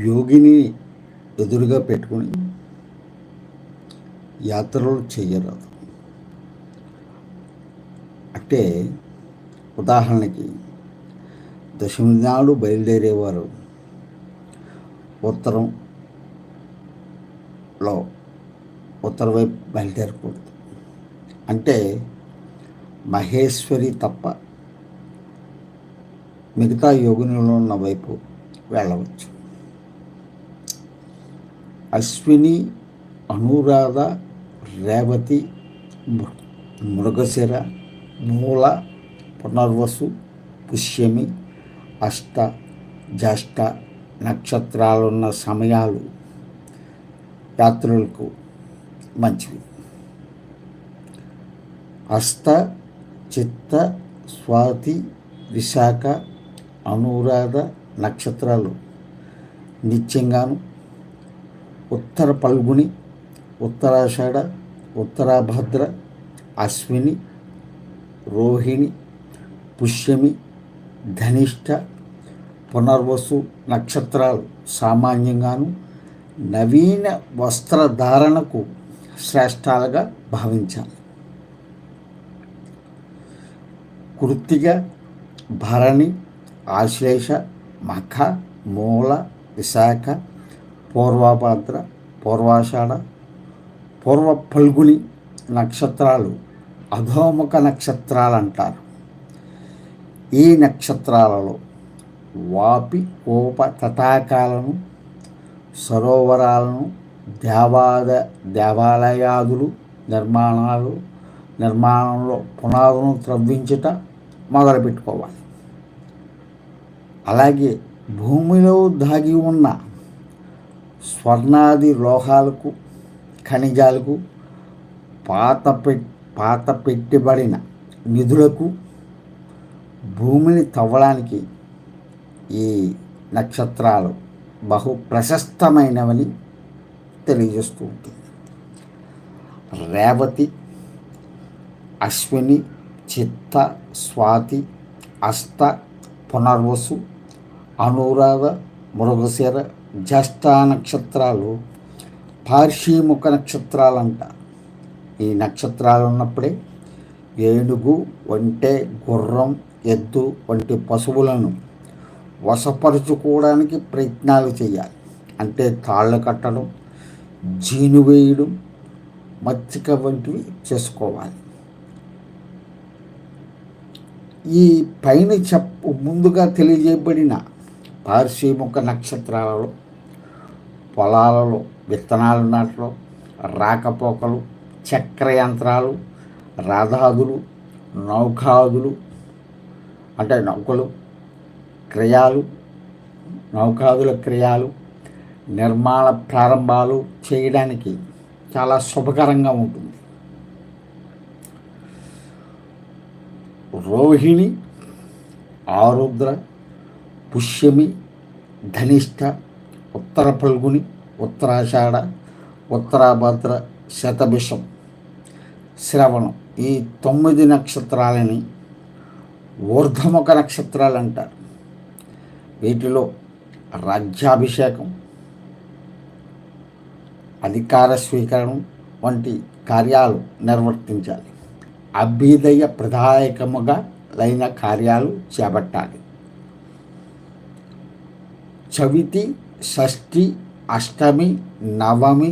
యోగిని ఎదురుగా పెట్టుకుని యాత్రలు చేయరాదు. అంటే ఉదాహరణకి దశమి నాడు బయలుదేరేవారు ఉత్తరంలో ఉత్తర వైపు బయలుదేరకూడదు. అంటే మహేశ్వరి తప్ప మిగతా యోగినిలో ఉన్న వైపు వెళ్ళవచ్చు. అశ్విని అనురాధ రేవతి మృ- మృగశిర మూల పునర్వసు పుష్యమి అష్ట జ్యేష్ఠ నక్షత్రాలున్న సమయాలు యాత్రులకు మంచివి. అస్త చిత్త స్వాతి విశాఖ అనురాధ నక్షత్రాలు నిత్యంగాను ఉత్తర పల్గుని ఉత్తరాషాఢ ఉత్తరాభద్ర అశ్విని రోహిణి పుష్యమి ధనిష్ట పునర్వసు నక్షత్రాలు సామాన్యంగాను నవీన వస్త్రధారణకు శ్రేష్టాలుగా భావించాలి. కృత్తిక భరణి ఆశ్లేష మఖ మూల విశాఖ పూర్వభద్ర పూర్వాషాఢ పూర్వ ఫల్గుని నక్షత్రాలు అధోముఖ నక్షత్రాలు అంటారు ఈ నక్షత్రాలలో వాపి కోప తటాకాలను సరోవరాలను దేవాద దేవాలయాదులు నిర్మాణాలు నిర్మాణంలో పునాదును త్రవ్వించుట మొదలుపెట్టుకోవాలి. అలాగే భూమిలో దాగి ఉన్న స్వర్ణాది లోహాలకు ఖనిజాలకు పాత పె పాత పెట్టబడిన నిధులకు భూమిని తవ్వడానికి ఈ నక్షత్రాలు బహు ప్రశస్తమైనవని తెలియజేస్తూ ఉంటుంది. రేవతి అశ్విని చిత్త స్వాతి అష్ట పునర్వసు అనురాధ మృగశిర జస్తా నక్షత్రాలు పార్షీముఖ నక్షత్రాలంట. ఈ నక్షత్రాలు ఉన్నప్పుడే ఏనుగు ఒంటె గుర్రం ఎద్దు వంటి పశువులను వశపరుచుకోవడానికి ప్రయత్నాలు చేయాలి. అంటే తాళ్ళు కట్టడం జీను వేయడం మచ్చిక వంటివి చేసుకోవాలి. ఈ పైన చెప్పు ముందుగా తెలియజేయబడిన పార్శ్వముఖ నక్షత్రాలలో పొలాలలో విత్తనాలు నాటడం రాకపోకలు చక్ర యంత్రాలు రథాదులు నౌకాదులు అంటే నౌకలు క్రియాలు నౌకాదుల క్రియాలు నిర్మాణ ప్రారంభాలు చేయడానికి చాలా శుభకరంగా ఉంటుంది. రోహిణి ఆరుద్ర పుష్యమి ధనిష్ట ఉత్తర ఫల్గుని ఉత్తరాషాఢ ఉత్తరాభద్ర శతభిషం శ్రవణం. ఈ తొమ్మిది నక్షత్రాలని ఊర్ధముఖ నక్షత్రాలు అంటారు వీటిలో రాజ్యాభిషేకం అధికార స్వీకరణం వంటి కార్యాలు నిర్వర్తించాలి. అభ్యుదయ ప్రదాయకముగా లైన కార్యాలు చేపట్టాలి. చవితి షష్ఠి అష్టమి నవమి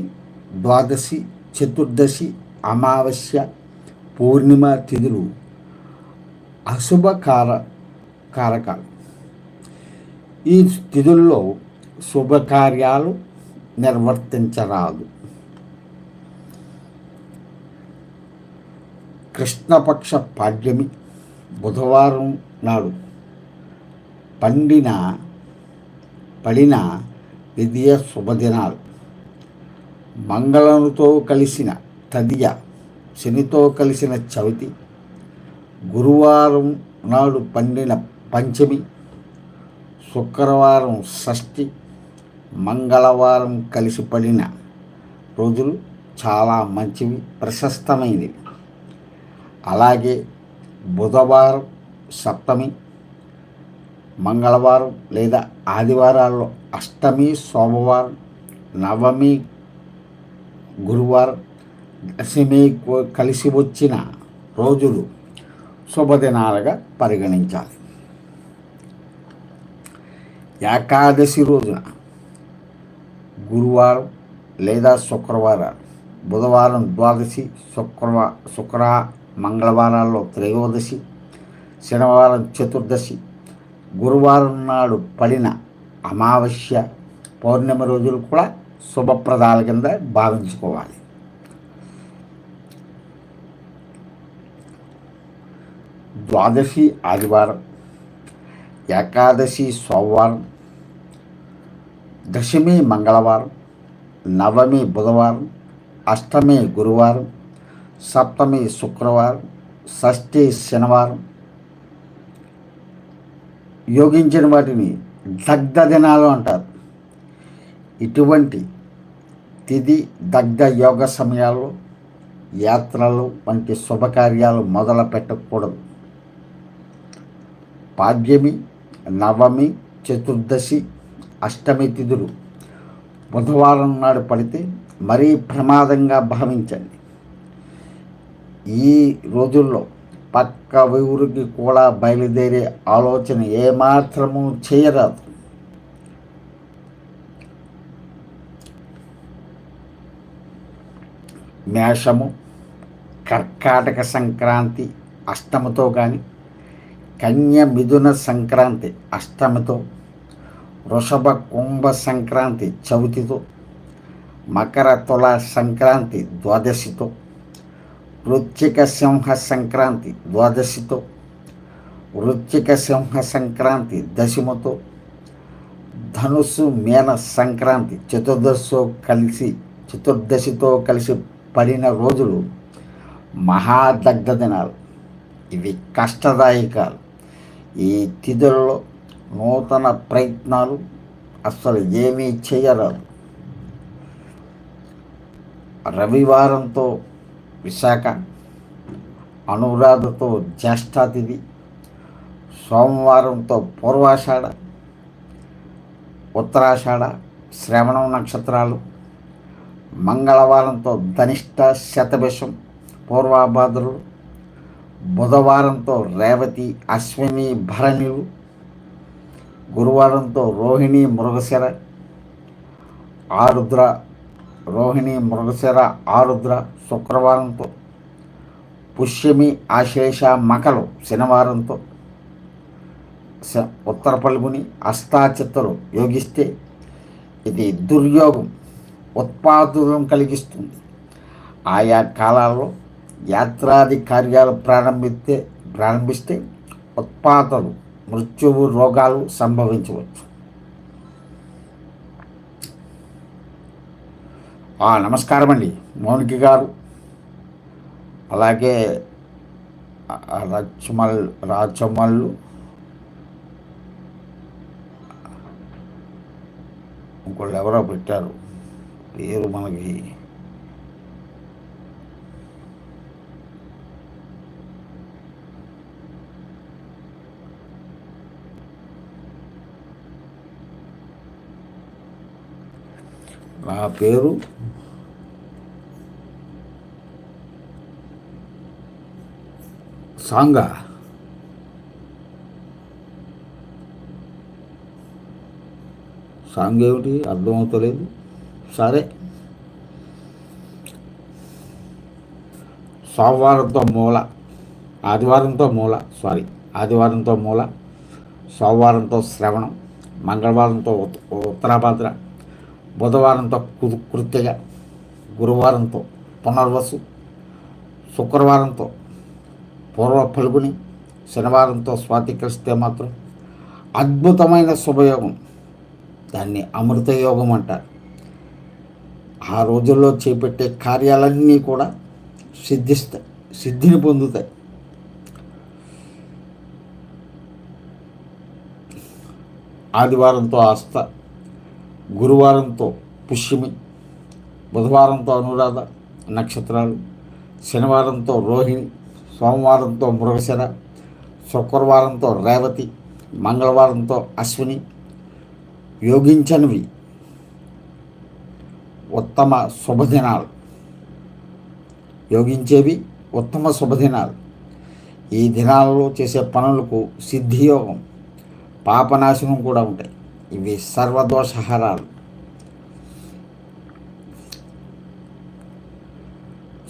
ద్వాదశి చతుర్దశి అమావాస్య పూర్ణిమ తిథులు అశుభకార కారకాలు. ఈ తిథుల్లో శుభకార్యాలు నిర్వర్తించరాదు. కృష్ణపక్ష పాడ్యమి బుధవారం నాడు పండిన పడిన విద్య శుభదినాలు. మంగళనుతో కలిసిన తదియ శనితో కలిసిన చవితి గురువారం నాడు పండిన పంచమి శుక్రవారం షష్ఠి మంగళవారం కలిసి పడిన రోజులు చాలా మంచివి ప్రశస్తమైనవి. అలాగే బుధవారం సప్తమి మంగళవారం లేదా ఆదివారాల్లో అష్టమి సోమవారం నవమి గురువారం దశమి కలిసి వచ్చిన రోజులు శుభదినాలుగా పరిగణించాలి. ఏకాదశి రోజున గురువారం లేదా శుక్రవారం బుధవారం ద్వాదశి శుక్రవా శుక్ర మంగళవారాల్లో త్రయోదశి శనివారం చతుర్దశి గురువారం నాడు పడిన అమావాస్య పౌర్ణమి రోజులు కూడా శుభప్రదాల కింద భావించుకోవాలి. ద్వాదశి ఆదివారం ఏకాదశి సోమవారం దశమి మంగళవారం నవమి బుధవారం అష్టమి గురువారం సప్తమి శుక్రవారం షష్ఠి శనివారం యోగించిన వాటిని దగ్ధ దినాలు అంటారు. ఇటువంటి తిథి దగ్ధ యోగ సమయాల్లో యాత్రలు వంటి శుభకార్యాలు మొదలు పెట్టకూడదు. పాడ్యమి నవమి చతుర్దశి అష్టమి తిథులు బుధవారం నాడు పడితే మరీ ప్రమాదంగా భావించండి. ఈ రోజుల్లో పక్క ఊరికి కూడా బయలుదేరే ఆలోచన ఏమాత్రము చేయరాదు. మేషము కర్కాటక సంక్రాంతి అష్టమితో కానీ కన్య మిథున సంక్రాంతి అష్టమితో వృషభ కుంభ సంక్రాంతి చవితితో మకర తుల సంక్రాంతి ద్వాదశితో వృచ్చిక సింహ సంక్రాంతి ద్వాదశితో వృచ్చిక సింహ సంక్రాంతి దశమతో ధనుస్సు మేన సంక్రాంతి చతుర్దశితో కలిసి చతుర్దశితో కలిసి పడిన రోజులు మహాదగ్ధ దినాలు. ఇవి కష్టదాయకాలు. ఈ తిథులలో నూతన ప్రయత్నాలు అస్సలు ఏమీ చేయరాదు. రవివారంతో విశాఖ అనురాధతో జ్యేష్ఠాతిథి సోమవారంతో పూర్వాషాఢ ఉత్తరాషాఢ శ్రవణం నక్షత్రాలు మంగళవారంతో ధనిష్ట శతభిషం పూర్వాభాద్రులు బుధవారంతో రేవతి అశ్విని భరణిలు గురువారంతో రోహిణి మృగశిర ఆరుద్ర రోహిణి మృగశిర ఆరుద్ర శుక్రవారంతో పుష్యమి ఆశేష మకలు శనివారంతో ఉత్తర పలుగుని అష్టాచిత్తలు యోగిస్తే ఇది దుర్యోగం ఉత్పాదులను కలిగిస్తుంది. ఆయా కాలాల్లో యాత్రాది కార్యాలు ప్రారంభిస్తే ప్రారంభిస్తే ఉత్పాదలు మృత్యువు రోగాలు సంభవించవచ్చు ఆ, నమస్కారం అండి మౌనికి గారు. అలాగే రచ్చమల్ రాచమల్లు ఇంకోళ్ళు ఎవరో పెట్టారు. పేరు మనకి నా పేరు సాంగా. సాంగ్ ఏమిటి అర్థమవుతలేదు. సరే. సోమవారంతో మూల. ఆదివారంతో మూల. సారీ ఆదివారంతో మూల. సోమవారంతో శ్రవణం. మంగళవారంతో ఉత్- ఉత్తరాభాద్ర. బుధవారంతో కు గురువారంతో పునర్వసు. శుక్రవారంతో పూర్వ ఫల్గుని శనివారంతో స్వాతికరిస్తే మాత్రం అద్భుతమైన శుభయోగం. దాన్ని అమృత యోగం అంటారు. ఆ రోజుల్లో చేపట్టే కార్యాలన్నీ కూడా సిద్ధిస్తాయి సిద్ధిని పొందుతాయి. ఆదివారంతో ఆస్థ గురువారంతో పుష్యమి బుధవారంతో అనురాధ నక్షత్రాలు శనివారంతో రోహిణి సోమవారంతో మృగశిర శుక్రవారంతో రేవతి మంగళవారంతో అశ్విని యోగించనివి. ఉత్తమ శుభదినాలు. యోగించేవి ఉత్తమ శుభదినాలు. ఈ దినాలలో చేసే పనులకు సిద్ధియోగం పాపనాశనం కూడా ఉంటాయి. ఇవి సర్వదోషహారాలు.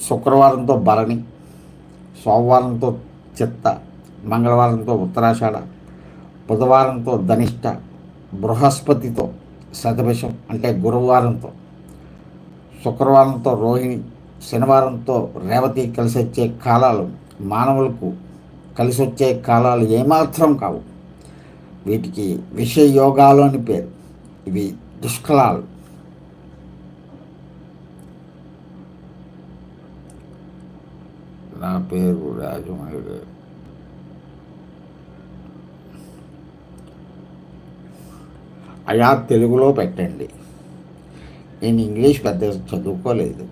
శుక్రవారంతో భరణి సోమవారంతో చిత్త మంగళవారంతో ఉత్తరాషాఢ బుధవారంతో ధనిష్ట బృహస్పతితో శతభిషం అంటే గురువారంతో శుక్రవారంతో రోహిణి శనివారంతో రేవతి కలిసి వచ్చే కాలాలు మానవులకు కలిసి వచ్చే కాలాలు ఏమాత్రం కావు. వీటికి విషయ యోగాలు అని పేరు. ఇవి దుష్కలాలు. నా పేరు రాజమౌళి. అయా తెలుగులో పెట్టండి. నేను ఇంగ్లీష్ పెద్ద చదువుకోలేదు.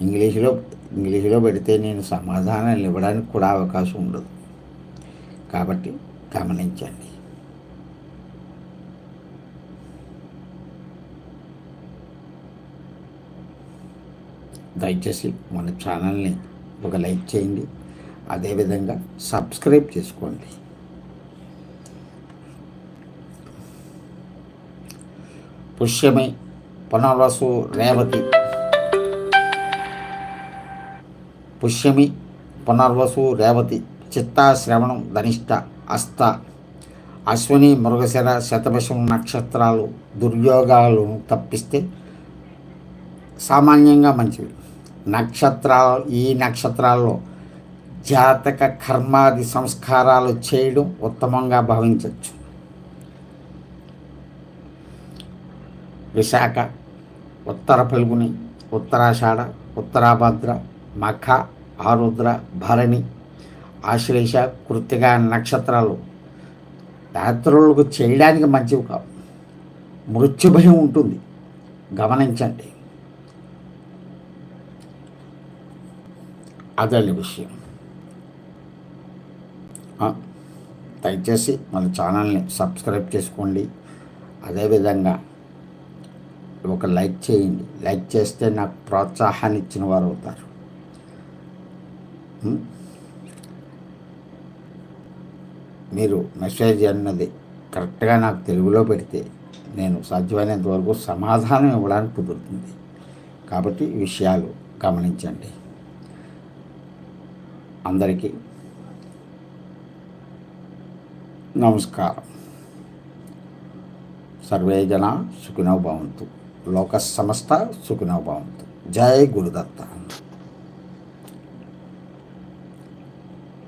ఇంగ్లీష్లో ఇంగ్లీష్లో పెడితే నేను సమాధానాలు ఇవ్వడానికి కూడా అవకాశం ఉండదు. కాబట్టి గమనించండి. దయచేసి మన ఛానల్ని ఒక లైక్ చేయండి. అదేవిధంగా సబ్స్క్రైబ్ చేసుకోండి. పుష్యమి పునర్వసు రేవతి. పుష్యమి పునర్వసు రేవతి. చిత్తా శ్రవణం ధనిష్ట అస్త. అశ్విని మృగశిర శతభశం నక్షత్రాలు దుర్యోగాలను తప్పిస్తే సామాన్యంగా మంచివి. నక్షత్రాలు ఈ నక్షత్రాల్లో జాతక కర్మాది సంస్కారాలు చేయడం ఉత్తమంగా భావించవచ్చు. విశాఖ ఉత్తర పెలుగుని ఉత్తరాషాఢ ఉత్తరాభద్ర మఖ ఆరుద్ర భరణి ఆశ్లేష కృతిక నక్షత్రాలు రాత్రులకు చేయడానికి మంచివి కావు. మృత్యుభయం ఉంటుంది. గమనించండి. అదే విషయం. దయచేసి మన ఛానల్ని సబ్స్క్రైబ్ చేసుకోండి. అదేవిధంగా ఒక లైక్ చేయండి. లైక్ చేస్తే నాకు ప్రోత్సాహాన్ని ఇచ్చిన వారు అవుతారు. మీరు మెసేజ్ అన్నది కరెక్ట్గా నాకు తెలుగులో పెడితే నేను సాధ్యమైనంత వరకు సమాధానం ఇవ్వడానికి కుదురుతుంది. కాబట్టి విషయాలు గమనించండి. అందరికీ నమస్కారం. సర్వే జన సుఖినో భవంతు. లోక సమస్త సుఖినో భవంతు. జై గురుదత్త.